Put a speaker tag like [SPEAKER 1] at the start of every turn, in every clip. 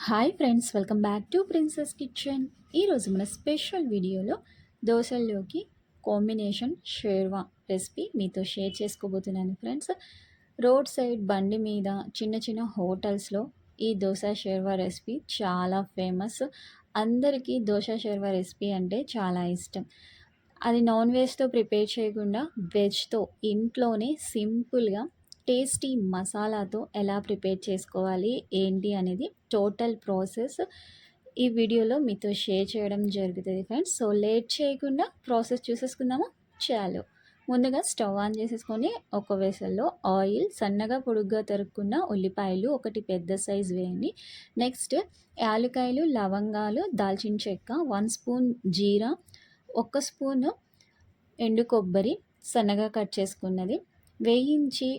[SPEAKER 1] Hi friends welcome back to princess kitchen ఈరోజు మన special వీడియోలో దోశల్లోకి కాంబినేషన్ షేర్వా రెసిపీ మీతో షేర్ చేసుకోబోతున్నాను ఫ్రెండ్స్ రోడ్ సైడ్ బండి మీద చిన్న చిన్న హోటల్స్లో ఈ దోశ షేర్వా రెసిపీ చాలా ఫేమస్ అందరికీ దోశ షేర్వా రెసిపీ అంటే చాలా ఇష్టం. అది నాన్ వెజ్తో ప్రిపేర్ చేయకుండా వెజ్తో ఇంట్లోనే సింపుల్గా టేస్టీ మసాలాతో ఎలా ప్రిపేర్ చేసుకోవాలి ఏంటి అనేది టోటల్ ప్రాసెస్ ఈ వీడియోలో మీతో షేర్ చేయడం జరుగుతుంది ఫ్రెండ్స్. సో లేట్ చేయకుండా ప్రాసెస్ చూసేసుకుందామా? చాలు. ముందుగా స్టవ్ ఆన్ చేసేసుకొని ఒక వేసల్లో ఆయిల్ సన్నగా పొడుగ్గా తరుక్కున్న ఉల్లిపాయలు ఒకటి పెద్ద సైజ్ వేయండి. నెక్స్ట్ యాలకాయలు లవంగాలు దాల్చిన చెక్క వన్ స్పూన్ జీరా ఒక స్పూన్ ఎండు కొబ్బరి సన్నగా కట్ చేసుకున్నది. వేయించి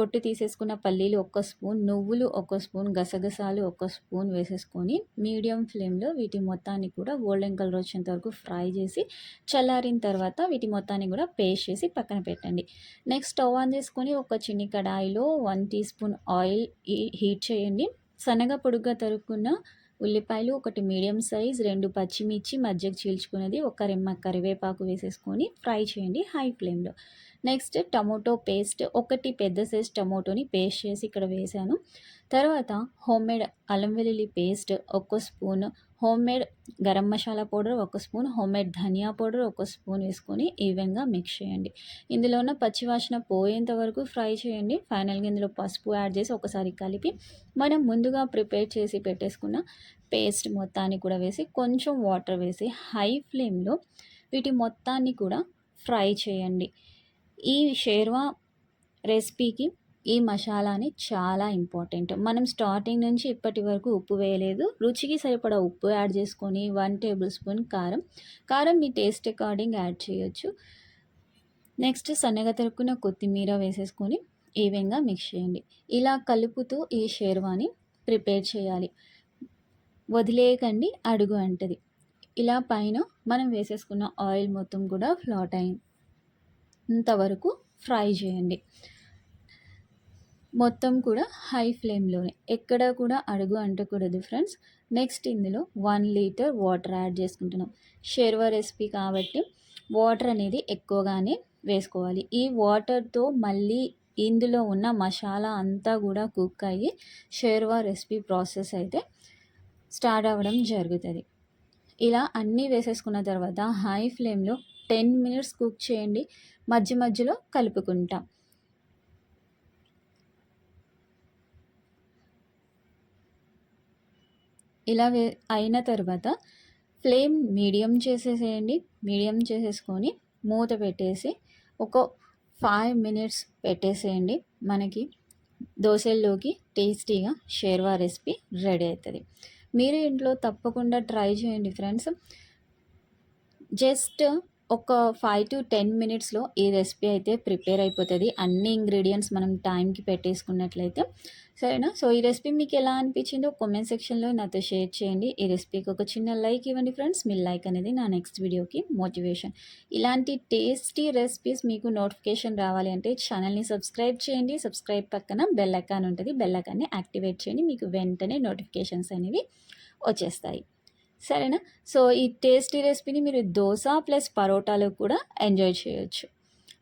[SPEAKER 1] పొట్టు తీసేసుకున్న పల్లీలు ఒక స్పూన్ నువ్వులు ఒక స్పూన్ గసగసాలు ఒక స్పూన్ వేసేసుకొని మీడియం ఫ్లేమ్లో వీటి మొత్తాన్ని కూడా గోల్డెన్ కలర్ వచ్చేంత వరకు ఫ్రై చేసి చల్లారిన తర్వాత వీటి మొత్తాన్ని కూడా పేస్ట్ చేసి పక్కన పెట్టండి. నెక్స్ట్ స్టవ్ ఆన్ చేసుకొని ఒక చిన్ని కడాయిలో one teaspoon oil heat చేయండి. సన్నగా పొడుగ్గా తరుక్కున్న ఉల్లిపాయలు ఒకటి మీడియం సైజ్ రెండు పచ్చిమిర్చి మధ్యకు చీల్చుకున్నది ఒక రెమ్మ కరివేపాకు వేసేసుకొని ఫ్రై చేయండి హై ఫ్లేమ్లో. నెక్స్ట్ టమోటో పేస్ట్ ఒకటి పెద్ద సైజ్ టమోటోని పేస్ట్ చేసి ఇక్కడ వేసాను తర్వాత హోమ్ మేడ్ అల్లం వెల్లుల్లి పేస్ట్ ఒక spoon homemade garam masala powder ఒక స్పూన్ హోమ్ మేడ్ ధనియా పౌడర్ ఒక స్పూన్ వేసుకొని ఈవెన్గా మిక్స్ చేయండి. ఇందులో ఉన్న పచ్చివాసన పోయేంత వరకు ఫ్రై చేయండి. ఫైనల్గా ఇందులో పసుపు యాడ్ చేసి ఒకసారి కలిపి మనం ముందుగా ప్రిపేర్ చేసి పెట్టేసుకున్న పేస్ట్ మొత్తాన్ని కూడా వేసి కొంచెం వాటర్ వేసి హై ఫ్లేమ్లో వీటి మొత్తాన్ని కూడా ఫ్రై చేయండి. ఈ షేర్వా రెసిపీకి ఈ మసాలాని చాలా ఇంపార్టెంట్. మనం స్టార్టింగ్ నుంచి ఇప్పటి వరకు ఉప్పు వేయలేదు. రుచికి సరిపడా ఉప్పు యాడ్ చేసుకొని వన్ టేబుల్ స్పూన్ కారం. కారం మీ టేస్ట్ అకార్డింగ్ యాడ్ చేయొచ్చు. నెక్స్ట్ సన్నగా తరుక్కున్న కొత్తిమీర వేసేసుకొని ఈవెన్గా మిక్స్ చేయండి. ఇలా కలుపుతూ ఈ షేర్వాని ప్రిపేర్ చేయాలి. వదిలేయకండి అడుగు అంటది. ఇలా పైన మనం వేసేసుకున్న ఆయిల్ మొత్తం కూడా ఫ్లాట్ అయింది ఇంతవరకు ఫ్రై చేయండి. మొత్తం కూడా హై ఫ్లేమ్లోనే. ఎక్కడ కూడా అడుగు అంటకూడదు ఫ్రెండ్స్. నెక్స్ట్ ఇందులో వన్ లీటర్ వాటర్ యాడ్ చేసుకుంటున్నాం. షెర్వా రెసిపీ కాబట్టి వాటర్ అనేది ఎక్కువగానే వేసుకోవాలి. ఈ వాటర్తో మళ్ళీ ఇందులో ఉన్న మసాలా అంతా కూడా కుక్ అయ్యి షేర్వా రెసిపీ ప్రాసెస్ అయితే స్టార్ట్ అవ్వడం జరుగుతుంది. ఇలా అన్నీ వేసేసుకున్న తర్వాత హై ఫ్లేమ్లో టెన్ మినిట్స్ కుక్ చేయండి. మధ్య మధ్యలో కలుపుకుంటాం. ఇలా వే అయిన తర్వాత ఫ్లేమ్ మీడియం చేసేసేయండి. మీడియం చేసేసుకొని మూత పెట్టేసి ఒక ఫైవ్ మినిట్స్ పెట్టేసేయండి. మనకి దోశల్లోకి టేస్టీగా షేర్వా రెసిపీ రెడీ అవుతుంది. మీరు ఇంట్లో తప్పకుండా ట్రై చేయండి ఫ్రెండ్స్. జస్ట్ ఒక ఫైవ్ టు టెన్ మినిట్స్లో ఈ రెసిపీ అయితే ప్రిపేర్ అయిపోతుంది. అన్ని ఇంగ్రీడియంట్స్ మనం టైంకి పెట్టేసుకున్నట్లయితే సరేనా? సో ఈ రెసిపీ మీకు ఎలా అనిపించిందో కామెంట్ సెక్షన్లో నాతో షేర్ చేయండి. ఈ రెసిపీకి ఒక చిన్న లైక్ ఇవ్వండి ఫ్రెండ్స్ మీ లైక్ అనేది నా నెక్స్ట్ వీడియోకి మోటివేషన్ ఇలాంటి టేస్టీ రెసిపీస్ మీకు నోటిఫికేషన్ రావాలి అంటే ఛానల్ని సబ్స్క్రైబ్ చేయండి. సబ్స్క్రైబ్ పక్కన బెల్ ఐకాన్ ఉంటుంది. బెల్ ఐకాన్ని యాక్టివేట్ చేయండి. మీకు వెంటనే నోటిఫికేషన్స్ అనేవి వచ్చేస్తాయి. సరేనా? సో ఈ టేస్టీ రెసిపీని మీరు దోశ ప్లస్ పరోటాలో కూడా ఎంజాయ్ చేయొచ్చు.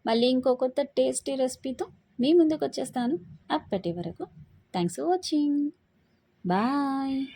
[SPEAKER 1] మళ్ళీ ఇంకో కొత్త టేస్టీ రెసిపీతో మీ ముందుకు వచ్చేస్తాను అప్పటి వరకు. Thanks for watching. బాయ్.